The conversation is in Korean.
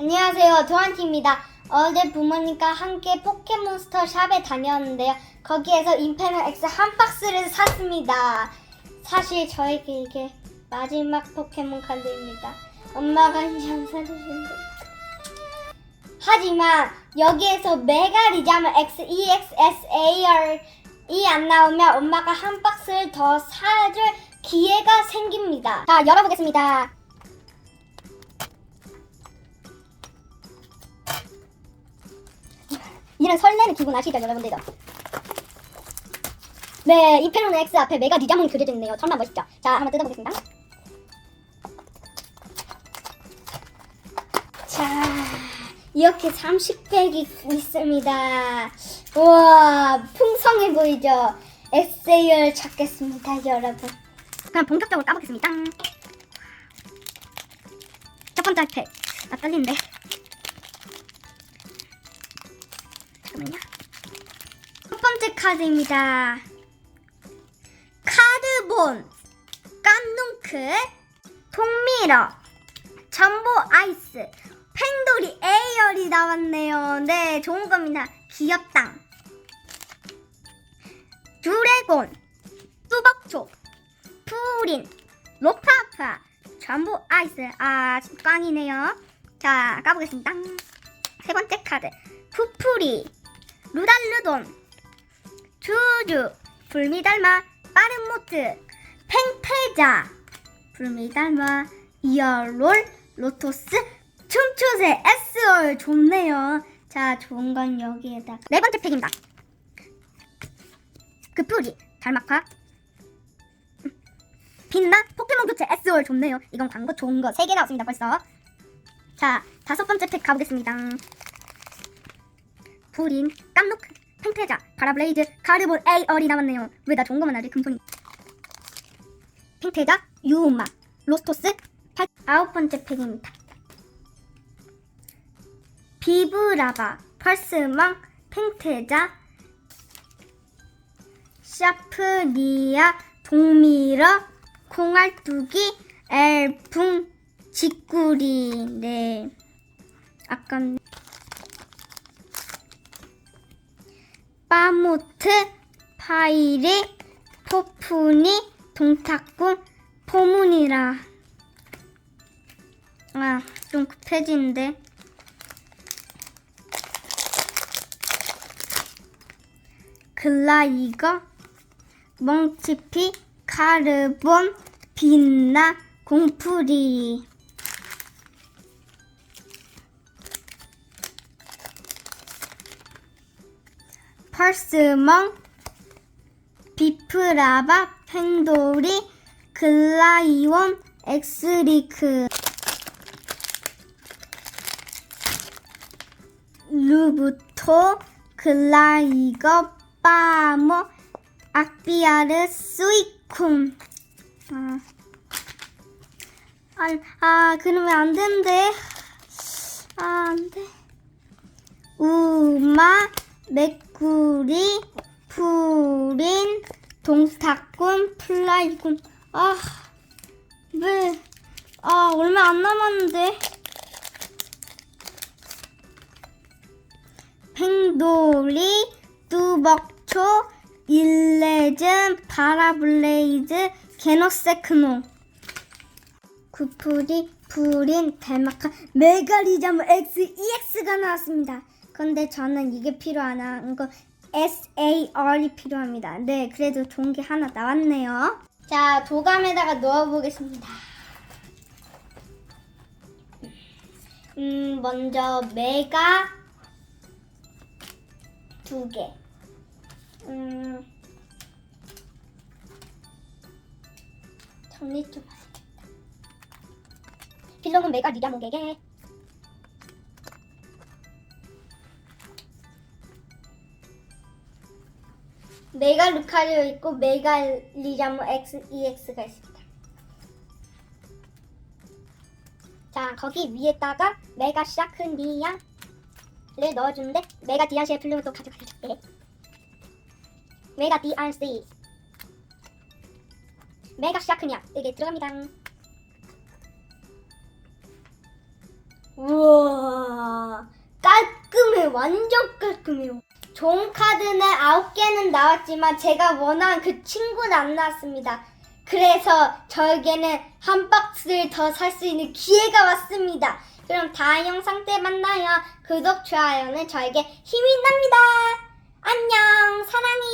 안녕하세요. 도한티입니다. 어제 부모님과 함께 포켓몬스터 샵에 다녔는데요. 거기에서 인페널 X 한 박스를 샀습니다. 사실 저에게 이게 마지막 포켓몬 카드입니다. 엄마가 안 사주신데. 하지만 여기에서 메가 리자면 X, EX, S, AR 이 안 나오면 엄마가 한 박스를 더 사줄 기회가 생깁니다. 자, 열어보겠습니다. 이런 설레는 기분 아시죠, 여러분들도? 네, 이페론 X 앞에 메가 디자몬이 그려져 있네요. 정말 멋있죠? 자, 한번 뜯어보겠습니다. 자, 이렇게 30팩이 있습니다. 우와, 풍성해 보이죠? SAR 찾겠습니다, 여러분. 그럼 본격적으로 까보겠습니다. 첫 번째 팩. 아, 떨리는데. 번째 카드입니다. 카드본, 깐둥크, 통미러, 전보 아이스, 팽돌이 에이얼이 나왔네요. 네, 좋은 겁니다. 귀엽당. 드래곤, 뚜벅초, 푸린, 로파파, 전보 아이스. 아, 꽝이네요. 자, 까보겠습니다. 세 번째 카드. 푸프리, 루달르돈, 주주, 불미달마, 빠른 모트, 팽패자, 불미달마, 이어롤, 로토스, 춤추세, S월 좋네요. 자, 좋은 건 여기에다가 네 번째 팩입니다. 그푸리, 달마파, 빛나, 포켓몬 교체, S월 좋네요. 이건 광고 좋은 거세개 나왔습니다, 벌써. 자, 다섯 번째 팩 가보겠습니다. 불인, 깜노크, 팽패자, 바라블레이즈, 가르본 A얼이 나왔네요. 왜 나 좋은 거만 나지? 금손이. 팽패자, 유마, 로스토스, 팔, 아홉 번째 팩입니다. 비브라바, 펄스망, 팽태자, 샤프리아, 동미러, 콩알뚜기, 엘풍, 직구리, 네. 아깝네. 빠모트, 파이리, 포푸니, 동탁군, 포문이라. 아, 좀 급해지는데. 글라이거, 멍치피, 카르본, 빛나, 공풀이. 펄스멍, 비프라바, 팽돌이, 글라이온, 엑스리크. 루부토, 글라이거, 빠모, 악비아르, 스위쿰. 아, 아, 아 그러면 안 되는데. 아, 안 돼. 우마, 메 꾸리, 푸린, 동탁군, 플라이군. 아, 왜? 아, 얼마 안 남았는데. 팽돌이, 뚜벅초, 일레즌, 바라블레이즈, 게노세크노. 구풀이, 푸린, 달마카, 메가리자무 EX가 나왔습니다. 근데 저는 이게 필요 안 하는 거 SAR이 필요합니다. 네, 그래도 좋은 게 하나 나왔네요. 자, 도감에다가 넣어보겠습니다. 음, 먼저 메가 두 개. 음, 정리 좀 해야겠다. 필름은 메가 개. 메가 루카리오 있고 메가 리자모 X, EX가 있습니다. 자, 거기 위에다가 메가 샤크니아를 넣어주는데 메가 디아시의 필름을 또 가져가줄게. 메가 DRC 메가 샤크니아 이게 들어갑니다. 우와 완전 깔끔해요. 좋은 카드는 9개는 나왔지만 제가 원한 그 친구는 안 나왔습니다. 그래서 저에게는 한 박스를 더 살 수 있는 기회가 왔습니다. 그럼 다음 영상 때 만나요. 구독, 좋아요는 저에게 힘이 납니다. 안녕, 사랑해요.